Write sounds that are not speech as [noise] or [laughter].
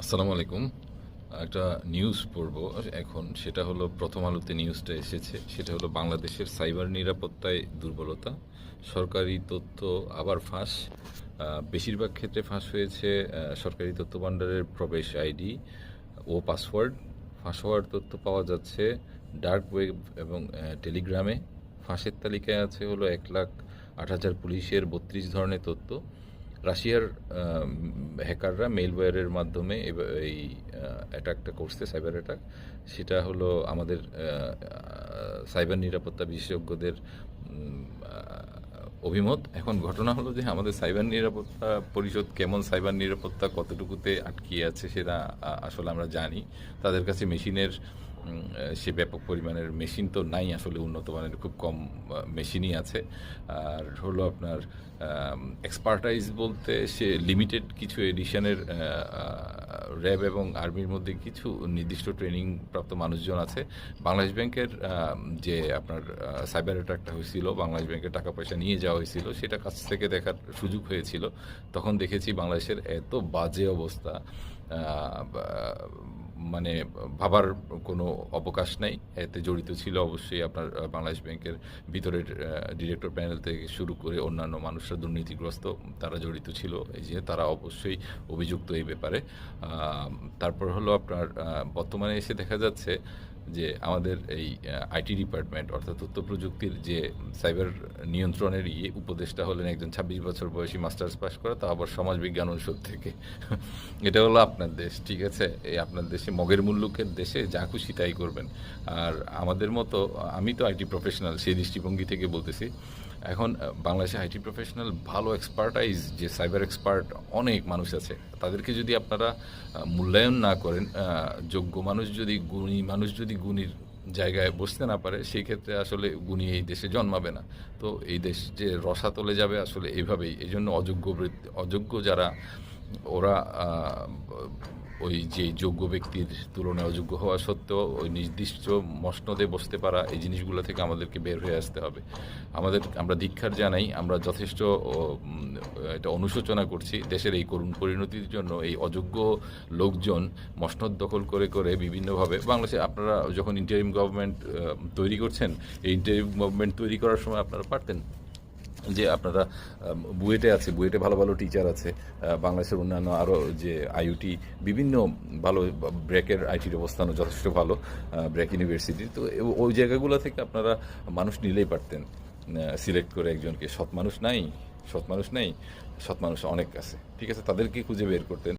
আসসালামু আলাইকুম। একটা নিউজ পড়ব। এখন সেটা হলো প্রথম আলোতে নিউজটা এসেছে। সেটা হলো বাংলাদেশের সাইবার নিরাপত্তায় দুর্বলতা। সরকারি তথ্য আবার ফাঁস। বেশিরভাগ ক্ষেত্রে ফাঁস হয়েছে সরকারি তথ্য ভাণ্ডারের প্রবেশ আইডি ও পাসওয়ার্ড ফাঁস হওয়ার তথ্য পাওয়া যাচ্ছে ডার্ক ওয়েব এবং টেলিগ্রামে ফাঁসের তালিকায় আছে হলো এক লাখ আট হাজার পুলিশের বত্রিশ ধরনের তথ্য। রাশিয়ার হ্যাকাররা মেলওয়্যারের মাধ্যমে এই অ্যাটাকটা করছে সাইবার অ্যাটাক সেটা হলো আমাদের সাইবার নিরাপত্তা বিশেষজ্ঞদের অভিমত। এখন ঘটনা হলো যে আমাদের সাইবার নিরাপত্তা পরিষদ কেমন সাইবার নিরাপত্তা কতটুকুতে আটকিয়ে আছে সেটা আসলে আমরা জানি। তাদের কাছে মেশিনের সে ব্যাপক পরিমাণের মেশিন তো নাই আসলে, উন্নত মানের খুব কম মেশিনই আছে। আর হলো আপনার এক্সপার্টাইজ বলতে সে লিমিটেড কিছু এডিশনের র্যাব এবং আর্মির মধ্যে কিছু নির্দিষ্ট ট্রেনিং প্রাপ্ত মানুষজন আছে। বাংলাদেশ ব্যাংকের যে আপনার সাইবার অ্যাটাকটা হয়েছিল, বাংলাদেশ ব্যাংকের টাকা পয়সা নিয়ে যাওয়া হয়েছিল, সেটা কাছ থেকে দেখার সুযোগ হয়েছিল। তখন দেখেছি বাংলাদেশের এত বাজে অবস্থা। মানে ভাবার কোনো অবকাশ নাই। এতে জড়িত ছিল অবশ্যই আপনার বাংলাদেশ ব্যাংকের ভিতরের ডিরেক্টর প্যানেল থেকে শুরু করে অন্যান্য মানুষরা দুর্নীতিগ্রস্ত, তারা জড়িত ছিল। এই যে তারা অবশ্যই অভিযুক্ত এই ব্যাপারে। তারপর হলো আপনার বর্তমানে এসে দেখা যাচ্ছে যে আমাদের এই আইটি ডিপার্টমেন্ট অর্থাৎ তথ্য প্রযুক্তির যে সাইবার নিয়ন্ত্রণের ইয়ে উপদেষ্টা হলেন একজন ছাব্বিশ বছর বয়সী মাস্টার্স পাস করা, তা আবার সমাজবিজ্ঞান অনুষদ থেকে। [laughs] এটা হলো আপনার দেশ, ঠিক আছে? এই আপনার দেশে মগের মুল্লুকের দেশে যা খুশি তাই করবেন। আর আমাদের মতো, আমি তো আইটি প্রফেশনাল সেই দৃষ্টিভঙ্গি থেকে বলতেছি। এখন বাংলাদেশে আইটি প্রফেশনাল ভালো এক্সপার্টাইজ যে সাইবার এক্সপার্ট অনেক মানুষ আছে, তাদেরকে যদি আপনারা মূল্যায়ন না করেন যোগ্য মানুষ যদি, গুণী মানুষ যদি গুণীর জায়গায় বসতে না পারে, সেই ক্ষেত্রে আসলে গুণী এই দেশে জন্মাবে না। তো এই দেশ যে রসাতলে যাবে আসলে এইভাবেই। এই জন্য অযোগ্য অযোগ্য যারা, ওরা ওই যে যোগ্য ব্যক্তির তুলনায় অযোগ্য হওয়া সত্ত্বেও ওই নির্দিষ্ট মসনদে বসতে পারা এই জিনিসগুলো থেকে আমাদেরকে বের হয়ে আসতে হবে। আমাদের আমরা দীক্ষার জানাই, আমরা যথেষ্ট এটা অনুশোচনা করছি। দেশের এই করুণ পরিণতির জন্য এই অযোগ্য লোকজন মসনদ দখল করে করে বিভিন্নভাবে বাংলাদেশে আপনারা যখন ইন্টারিম গভর্নমেন্ট তৈরি করছেন, এই ইন্টারিম গভর্নমেন্ট তৈরি করার সময় আপনারা পারতেন? যে আপনারা বুয়েটে আছে, বুয়েটে ভালো ভালো টিচার আছে বাংলাদেশের অন্যান্য আরও যে আইউটি বিভিন্ন ভালো ব্র্যাকের আইটির অবস্থানও যথেষ্ট ভালো ব্র্যাক ইউনিভার্সিটি তো ওই জায়গাগুলো থেকে আপনারা মানুষ নিলেই পারতেন সিলেক্ট করে একজনকে। সৎ মানুষ নাই, সৎ মানুষ নাই, সৎ মানুষ অনেক আছে। ঠিক আছে, তাদেরকে খুঁজে বের করতেন।